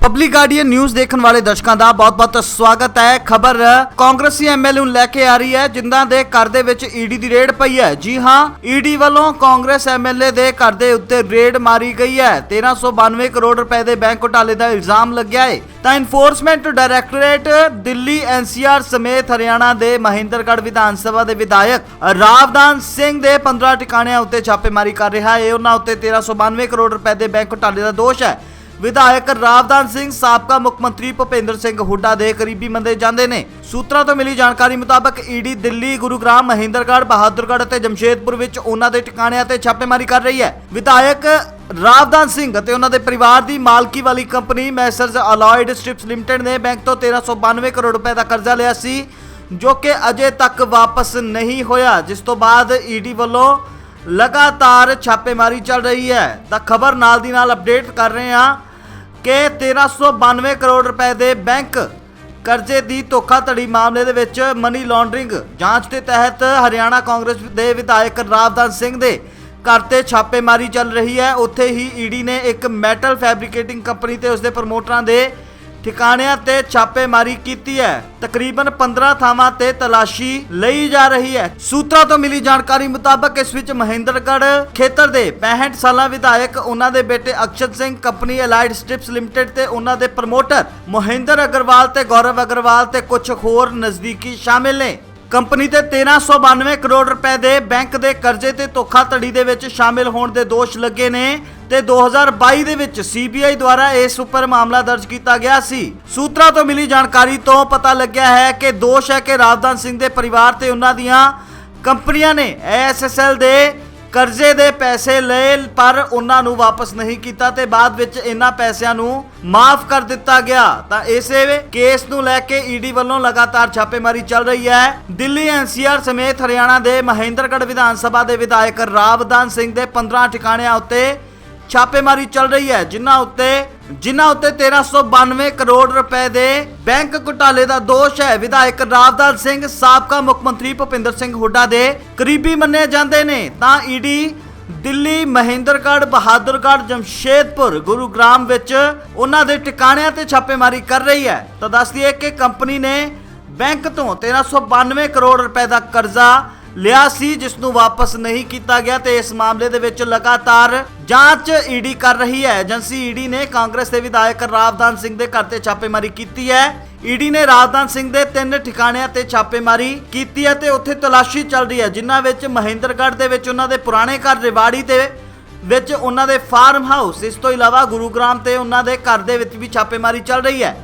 Public guardian news ਦੇਖਣ ਵਾਲੇ ਦਰਸ਼ਕਾਂ ਦਾ ਬਹੁਤ-ਬਹੁਤ ਸਵਾਗਤ ਹੈ। ਖਬਰ ਕਾਂਗਰਸੀ ਐਮਐਲਏ ਨੂੰ ਲੈ ਕੇ ਆ ਰਹੀ ਹੈ ਜਿਨ੍ਹਾਂ ਦੇ ਘਰ ਦੇ ਵਿੱਚ ਈਡੀ ਦੀ ਰੇਡ ਪਈ ਹੈ। ਜੀ ਹਾਂ ਈਡੀ ਵੱਲੋਂ ਕਾਂਗਰਸ ਐਮਐਲਏ ਦੇ ਘਰ ਦੇ ਉੱਤੇ ਰੇਡ ਮਾਰੀ ਗਈ ਹੈ। 1392 ਕਰੋੜ ਰੁਪਏ ਦੇ ਬੈਂਕ ਘੁਟਾਲੇ ਦਾ ਇਲਜ਼ਾਮ ਲੱਗਿਆ ਹੈ ਤਾਂ ਇਨਫੋਰਸਮੈਂਟ ਡਾਇਰੈਕਟੋਰੇਟ ਦਿੱਲੀ ਐਨਸੀਆਰ ਸਮੇਤ ਹਰਿਆਣਾ ਦੇ ਮਹਿੰਦਰਗੜ੍ਹ ਵਿਧਾਨ ਸਭਾ ਦੇ ਵਿਧਾਇਕ ਰਾਵਦਾਨ ਸਿੰਘ ਦੇ 15 ਟਿਕਾਣਿਆਂ ਉੱਤੇ ਛਾਪੇਮਾਰੀ ਕਰ ਰਿਹਾ ਹੈ ਉਹਨਾਂ ਉੱਤੇ 1392 ਕਰੋੜ ਰੁਪਏ ਦੇ ਬੈਂਕ ਘੁਟਾਲੇ ਦਾ ਦੋਸ਼ ਹੈ। ਵਿਧਾਇਕ ਰਾਵਦਾਨ ਸਿੰਘ, ਸਾਬਕਾ ਮੁੱਖ ਮੰਤਰੀ ਭੁਪਿੰਦਰ ਸਿੰਘ ਹੁੱਡਾ ਦੇ ਕਰੀਬੀ ਮੰਨੇ ਜਾਂਦੇ ਨੇ। ਸੂਤਰਾਂ ਤੋਂ ਮਿਲੀ ਜਾਣਕਾਰੀ ਮੁਤਾਬਕ ਈਡੀ ਦਿੱਲੀ, ਗੁਰੂਗ੍ਰਾਮ, ਮਹਿੰਦਰਗੜ੍ਹ, ਬਹਾਦਰਗੜ੍ਹ ਅਤੇ ਜਮਸ਼ੇਦਪੁਰ ਵਿੱਚ ਉਹਨਾਂ ਦੇ ਟਿਕਾਣਿਆਂ ਤੇ ਛਾਪੇਮਾਰੀ ਕਰ ਰਹੀ ਹੈ। ਵਿਧਾਇਕ ਰਾਵਦਾਨ ਸਿੰਘ ਅਤੇ ਉਹਨਾਂ ਦੇ ਪਰਿਵਾਰ ਦੀ ਮਾਲਕੀ ਵਾਲੀ company Messrs Allied Strips Limited ਨੇ ਬੈਂਕ ਤੋਂ 1392 ਕਰੋੜ ਰੁਪਏ ਦਾ ਕਰਜ਼ਾ ਲਿਆ ਸੀ, ਜੋ ਕਿ ਅਜੇ ਤੱਕ ਵਾਪਸ ਨਹੀਂ ਹੋਇਆ, ਜਿਸ ਤੋਂ ਬਾਅਦ ਈਡੀ ਵੱਲੋਂ ਲਗਾਤਾਰ ਛਾਪੇਮਾਰੀ ਚੱਲ ਰਹੀ ਹੈ। ਤਾਂ ਖਬਰ ਨਾਲ ਦੀ ਨਾਲ ਅਪਡੇਟ ਕਰ ਰਹੇ ਹਾਂ ਕਿ 1392 ਕਰੋੜ ਰੁਪਏ ਦੇ ਬੈਂਕ ਕਰਜ਼ੇ ਦੀ ਧੋਖਾਧੜੀ ਮਾਮਲੇ ਦੇ ਵਿੱਚ ਮਨੀ ਲਾਂਡਰਿੰਗ ਜਾਂਚ ਦੇ ਤਹਿਤ ਹਰਿਆਣਾ ਕਾਂਗਰਸ ਦੇ ਵਿਧਾਇਕ ਰਾਵਦਾਨ ਸਿੰਘ ਦੇ ਘਰ ਤੇ ਛਾਪੇਮਾਰੀ ਚੱਲ ਰਹੀ ਹੈ। ਉੱਥੇ ਹੀ ਈਡੀ ਨੇ ਇੱਕ ਮੈਟਲ ਫੈਬਰੀਕੇਟਿੰਗ ਕੰਪਨੀ ਤੇ ਉਸਦੇ ਪ੍ਰਮੋਟਰਾਂ ਦੇ ਠਿਕਾਣਿਆਂ ਤੇ ਛਾਪੇਮਾਰੀ ਕੀਤੀ ਹੈ ਤਕਰੀਬਨ 15 ਥਾਵਾਂ ਤੇ ਤਲਾਸ਼ੀ ਲਈ ਜਾ ਰਹੀ ਹੈ ਸੂਤਰਾਂ ਤੋਂ ਮਿਲੀ ਜਾਣਕਾਰੀ ਮੁਤਾਬਕ ਇਸ ਵਿੱਚ ਮਹਿੰਦਰਗੜ੍ਹ ਖੇਤਰ ਦੇ 65 ਸਾਲਾਂ ਵਿਧਾਇਕ ਉਹਨਾਂ ਦੇ ਬੇਟੇ Akshat Singh company Allied Strips Limited ਤੇ ਉਹਨਾਂ ਦੇ ਪ੍ਰਮੋਟਰ ਮੋਹਿੰਦਰ ਅਗਰਵਾਲ ਤੇ ਗੌਰਵ ਅਗਰਵਾਲ ਤੇ ਕੁਝ ਹੋਰ ਨਜ਼ਦੀਕੀ ਸ਼ਾਮਿਲ ਨੇ ਕੰਪਨੀ ਤੇ 1392 ਕਰੋੜ ਰੁਪਏ ਦੇ ਬੈਂਕ ਦੇ ਕਰਜ਼ੇ ਤੇ ਧੋਖਾਧੜੀ ਦੇ ਵਿੱਚ ਸ਼ਾਮਿਲ ਹੋਣ ਦੇ ਦੋਸ਼ ਲੱਗੇ ਨੇ ਤੇ 2022 ਦੇ ਵਿੱਚ ਸੀਬੀਆਈ ਦੁਆਰਾ ਇਸ ਉੱਪਰ ਮਾਮਲਾ ਦਰਜ ਕੀਤਾ ਗਿਆ ਸੀ। ਸੂਤਰਾਂ ਤੋਂ ਮਿਲੀ ਜਾਣਕਾਰੀ ਤੋਂ ਪਤਾ ਲੱਗਿਆ ਹੈ ਕਿ ਦੋਸ਼ ਹੈ ਕਿ ਰਾਵਦਾਨ ਸਿੰਘ ਦੇ ਪਰਿਵਾਰ ਤੇ ਉਹਨਾਂ ਦੀਆਂ ਕੰਪਨੀਆਂ ਨੇ ਐਸਐਸਐਲ ਦੇ ਕਰਜ਼ੇ ਦੇ ਪੈਸੇ ਲਏ, ਪਰ ਉਹਨਾਂ ਨੂੰ ਵਾਪਸ ਨਹੀਂ ਕੀਤਾ ਤੇ ਬਾਅਦ ਵਿੱਚ ਇਹਨਾਂ ਪੈਸਿਆਂ ਨੂੰ ਮਾਫ ਕਰ ਦਿੱਤਾ ਗਿਆ। ਤਾਂ ਇਸੇ ਕੇਸ ਨੂੰ ਲੈ ਕੇ ਈਡੀ ਵੱਲੋਂ ਲਗਾਤਾਰ ਛਾਪੇਮਾਰੀ ਚੱਲ ਰਹੀ ਹੈ। ਦਿੱਲੀ ਐਨਸੀਆਰ ਸਮੇਤ ਹਰਿਆਣਾ ਦੇ ਮਹਿੰਦਰਗੜ੍ਹ ਵਿਧਾਨ ਸਭਾ ਦੇ ਵਿਧਾਇਕ ਰਾਵਦਾਨ ਸਿੰਘ ਦੇ 15 ਠਿਕਾਣਿਆਂ ਉੱਤੇ ਛਾਪੇਮਾਰੀ ਚੱਲ ਰਹੀ ਹੈ, ਜਿਨ੍ਹਾਂ ਉੱਤੇ ਜਿਨ੍ਹਾਂ ਉੱਤੇ 1392 ਕਰੋੜ ਰੁਪਏ ਦੇ ਬੈਂਕ ਘੁਟਾਲੇ ਦਾ ਦੋਸ਼ ਹੈ। ਵਿਧਾਇਕ ਰਾਵਦਾਨ ਸਿੰਘ, ਸਾਬਕਾ ਮੁੱਖ ਮੰਤਰੀ ਭੁਪਿੰਦਰ ਸਿੰਘ ਹੁੱਡਾ ਦੇ ਕਰੀਬੀ ਮੰਨੇ ਜਾਂਦੇ ਨੇ। ਤਾਂ ਈਡੀ ਦਿੱਲੀ, ਮਹਿੰਦਰਗੜ੍ਹ, ਬਹਾਦਰਗੜ੍ਹ, ਜਮਸ਼ੇਦਪੁਰ, ਗੁਰੂਗ੍ਰਾਮ ਵਿੱਚ ਉਹਨਾਂ ਦੇ ਟਿਕਾਣਿਆਂ ਤੇ ਛਾਪੇਮਾਰੀ ਕਰ ਰਹੀ ਹੈ। ਤਾਂ ਦੱਸ ਦਈਏ ਕਿ ਕੰਪਨੀ ਨੇ ਬੈਂਕ ਤੋਂ 1392 ਕਰੋੜ ਰੁਪਏ ਦਾ ਕਰਜ਼ਾ ਲਿਆ ਸੀ ਜਿਸ ਨੂੰ ਵਾਪਸ ਨਹੀਂ ਕੀਤਾ ਗਿਆ ਤੇ ਇਸ ਮਾਮਲੇ ਦੇ ਵਿੱਚ ਲਗਾਤਾਰ ਜਾਂਚ ਈਡੀ ਕਰ ਰਹੀ ਹੈ। ਏਜੰਸੀ ਈਡੀ ਨੇ ਕਾਂਗਰਸ ਦੇ ਵਿਧਾਇਕ ਰਾਵਦਾਨ ਸਿੰਘ ਦੇ ਘਰ ਤੇ ਛਾਪੇਮਾਰੀ ਕੀਤੀ ਹੈ। ਈਡੀ ਨੇ ਰਾਵਦਾਨ ਸਿੰਘ ਦੇ ਤਿੰਨ ਠਿਕਾਣਿਆਂ ਤੇ ਛਾਪੇਮਾਰੀ ਕੀਤੀ ਹੈ ਤੇ ਉੱਥੇ ਤਲਾਸ਼ੀ ਚੱਲ ਰਹੀ ਹੈ, ਜਿਨ੍ਹਾਂ ਵਿੱਚ ਮਹਿੰਦਰਗੜ੍ਹ ਦੇ ਵਿੱਚ ਉਹਨਾਂ ਦੇ ਪੁਰਾਣੇ ਘਰ ਰਿਵਾੜੀ ਤੇ ਵਿੱਚ ਉਹਨਾਂ ਦੇ ਫਾਰਮ ਹਾਊਸ, ਇਸ ਤੋਂ ਇਲਾਵਾ ਗੁਰੂਗ੍ਰਾਮ ਤੇ ਉਹਨਾਂ ਦੇ ਘਰ ਦੇ ਵਿੱਚ ਵੀ ਛਾਪੇਮਾਰੀ ਚੱਲ ਰਹੀ ਹੈ।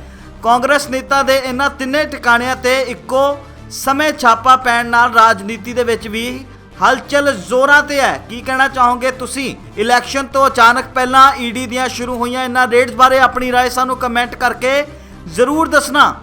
ਕਾਂਗਰਸ ਨੇਤਾ ਦੇ ਇਹਨਾਂ ਤਿੰਨੇ ਟਿਕਾਣਿਆਂ ਤੇ ਇੱਕੋ ਸਮੇਂ ਛਾਪਾ ਪੈਣ ਨਾਲ ਰਾਜਨੀਤੀ ਦੇ ਵਿੱਚ ਵੀ ਹਲਚਲ ਜ਼ੋਰਾਂ ਤੇ ਹੈ ਕੀ ਕਹਿਣਾ ਚਾਹੋਗੇ ਤੁਸੀਂ ਇਲੈਕਸ਼ਨ ਤੋਂ ਅਚਾਨਕ ਪਹਿਲਾਂ ਈਡੀ ਦੀਆਂ ਸ਼ੁਰੂ ਹੋਈਆਂ ਇਹਨਾਂ ਰੇਡਸ ਬਾਰੇ ਆਪਣੀ رائے ਸਾਨੂੰ ਕਮੈਂਟ ਕਰਕੇ ਜ਼ਰੂਰ ਦੱਸਣਾ